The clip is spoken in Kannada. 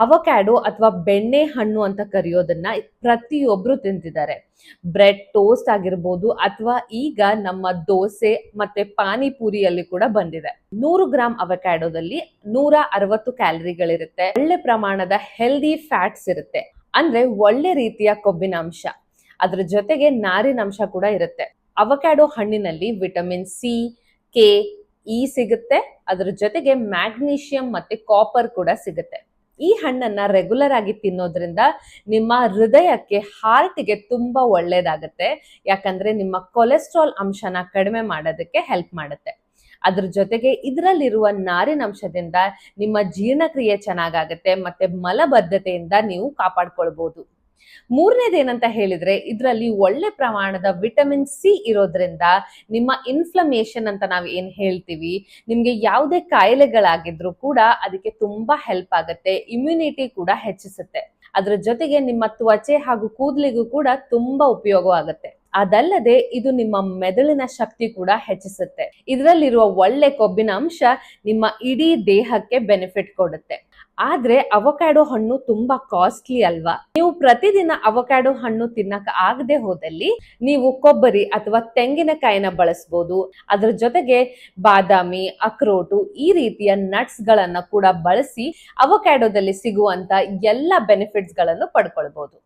ಅವಕ್ಯಾಡೋ ಅಥವಾ ಬೆಣ್ಣೆ ಹಣ್ಣು ಅಂತ ಕರೆಯೋದನ್ನ ಪ್ರತಿಯೊಬ್ರು ತಿಂತಿದ್ದಾರೆ. ಬ್ರೆಡ್ ಟೋಸ್ಟ್ ಆಗಿರ್ಬೋದು ಅಥವಾ ಈಗ ನಮ್ಮ ದೋಸೆ ಮತ್ತೆ ಪಾನಿಪುರಿಯಲ್ಲಿ ಕೂಡ ಬಂದಿದೆ. ನೂರು ಗ್ರಾಂ ಅವಕ್ಯಾಡೋದಲ್ಲಿ ನೂರ ಅರವತ್ತು ಕ್ಯಾಲರಿಗಳಿರುತ್ತೆ. ಒಳ್ಳೆ ಪ್ರಮಾಣದ ಹೆಲ್ದಿ ಫ್ಯಾಟ್ಸ್ ಇರುತ್ತೆ. ಅಂದ್ರೆ ಒಳ್ಳೆ ರೀತಿಯ ಕೊಬ್ಬಿನಾಂಶ. ಅದ್ರ ಜೊತೆಗೆ ನಾರಿನಂಶ ಕೂಡ ಇರುತ್ತೆ. ಅವಕ್ಯಾಡೋ ಹಣ್ಣಿನಲ್ಲಿ ವಿಟಮಿನ್ ಸಿ, ಕೆ, ಇ ಸಿಗುತ್ತೆ. ಅದ್ರ ಜೊತೆಗೆ ಮ್ಯಾಗ್ನೀಷಿಯಂ ಮತ್ತೆ ಕಾಪರ್ ಕೂಡ ಸಿಗುತ್ತೆ. ಈ ಹಣ್ಣನ್ನ ರೆಗ್ಯುಲರ್ ಆಗಿ ತಿನ್ನೋದ್ರಿಂದ ನಿಮ್ಮ ಹೃದಯಕ್ಕೆ ಹಾರ್ಟ್ಗೆ ತುಂಬಾ ಒಳ್ಳೇದಾಗುತ್ತೆ. ಯಾಕಂದ್ರೆ ನಿಮ್ಮ ಕೊಲೆಸ್ಟ್ರಾಲ್ ಅಂಶನ ಕಡಿಮೆ ಮಾಡೋದಕ್ಕೆ ಹೆಲ್ಪ್ ಮಾಡುತ್ತೆ. ಅದ್ರ ಜೊತೆಗೆ ಇದರಲ್ಲಿರುವ ನಾರಿನಂಶದಿಂದ ನಿಮ್ಮ ಜೀರ್ಣಕ್ರಿಯೆ ಚೆನ್ನಾಗಾಗುತ್ತೆ, ಮತ್ತೆ ಮಲಬದ್ಧತೆಯಿಂದ ನೀವು ಕಾಪಾಡ್ಕೊಳ್ಬಹುದು ಮೂರನೇದೇನಂತ ಹೇಳಿದ್ರೆ, ಇದರಲ್ಲಿ ಒಳ್ಳೆ ಪ್ರಮಾಣದ ವಿಟಮಿನ್ ಸಿ ಇರೋದ್ರಿಂದ ನಿಮ್ಮ ಇನ್ಫ್ಲಮೇಷನ್ ಅಂತ ನಾವು ಏನ್ ಹೇಳ್ತೀವಿ, ನಿಮ್ಗೆ ಯಾವುದೇ ಕಾಯಿಲೆಗಳಾಗಿದ್ರು ಕೂಡ ಅದಕ್ಕೆ ತುಂಬಾ ಹೆಲ್ಪ್ ಆಗುತ್ತೆ ಇಮ್ಯುನಿಟಿ ಕೂಡ ಹೆಚ್ಚಿಸುತ್ತೆ. ಅದರ ಜೊತೆಗೆ ನಿಮ್ಮ ತ್ವಚೆ ಹಾಗೂ ಕೂದಲಿಗೂ ಕೂಡ ತುಂಬಾ ಉಪಯೋಗವಾಗುತ್ತೆ. ಅದಲ್ಲದೆ ಇದು ನಿಮ್ಮ ಮೆದುಳಿನ ಶಕ್ತಿ ಕೂಡ ಹೆಚ್ಚಿಸುತ್ತೆ. ಇದರಲ್ಲಿರುವ ಒಳ್ಳೆ ಕೊಬ್ಬಿನ ಅಂಶ ನಿಮ್ಮ ಇಡೀ ದೇಹಕ್ಕೆ ಬೆನಿಫಿಟ್ ಕೊಡುತ್ತೆ. ಆದ್ರೆ ಅವಕಾಡೋ ಹಣ್ಣು ತುಂಬಾ ಕಾಸ್ಟ್ಲಿ ಅಲ್ವಾ? ನೀವು ಪ್ರತಿದಿನ ಅವಕಾಡೋ ಹಣ್ಣು ತಿನ್ನಕ ಆಗದೆ ಹೋದಲ್ಲಿ ನೀವು ಕೊಬ್ಬರಿ ಅಥವಾ ತೆಂಗಿನಕಾಯಿನ ಬಳಸಬಹುದು ಅದ್ರ ಜೊತೆಗೆ ಬಾದಾಮಿ ಅಕ್ರೋಟು ಈ ರೀತಿಯ ನಟ್ಸ್ ಗಳನ್ನ ಕೂಡ ಬಳಸಿ ಅವಕಾಡೋದಲ್ಲಿ ಸಿಗುವಂತ ಎಲ್ಲ ಬೆನಿಫಿಟ್ಸ್ಗಳನ್ನು ಪಡ್ಕೊಳ್ಬಹುದು